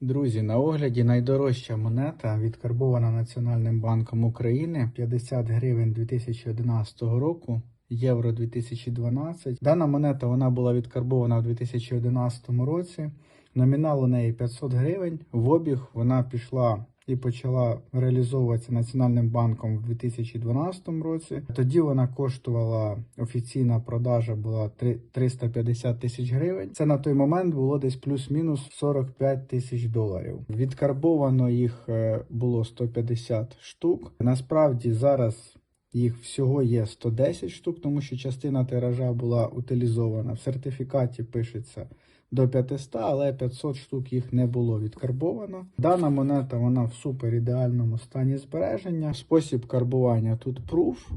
Друзі, на огляді найдорожча монета, відкарбована Національним банком України 50 гривень 2011 року, євро 2012. Дана монета вона була відкарбована в 2011 році. Номінал у неї 500 гривень. В обіг вона пішла і почала реалізовуватися Національним банком в 2012 році. Тоді вона коштувала офіційна продажа була три- 350 тисяч гривень. Це на той момент було десь плюс-мінус 45 тисяч доларів. Відкарбовано їх е, було 150 штук. Насправді зараз. Їх всього є 110 штук, тому що частина тиража була утилізована. В сертифікаті пишеться до 500, але 500 штук їх не було відкарбовано. Дана монета вона в супер ідеальному стані збереження. Спосіб карбування тут пруф.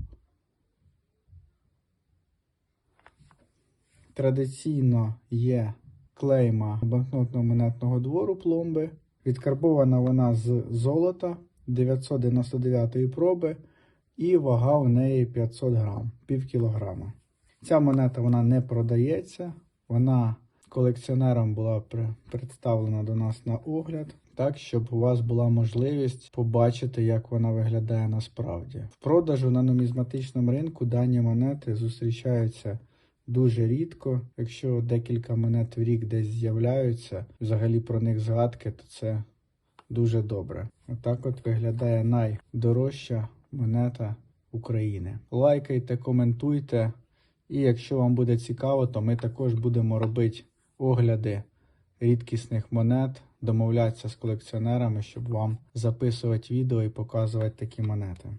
Традиційно є клейма банкнотно-монетного двору пломби. Відкарбована вона з золота 999 проби. І вага в неї 500 грам, пів кілограма. Ця монета вона не продається, вона колекціонерам була представлена до нас на огляд, так щоб у вас була можливість побачити, як вона виглядає насправді. В продажу на нумізматичному ринку дані монети зустрічаються дуже рідко. Якщо декілька монет в рік десь з'являються, взагалі про них згадки, то це дуже добре. Отак от виглядає найдорожча монета України. Лайкайте, коментуйте. І якщо вам буде цікаво, то ми також будемо робити огляди рідкісних монет, домовлятися з колекціонерами, щоб вам записувати відео і показувати такі монети.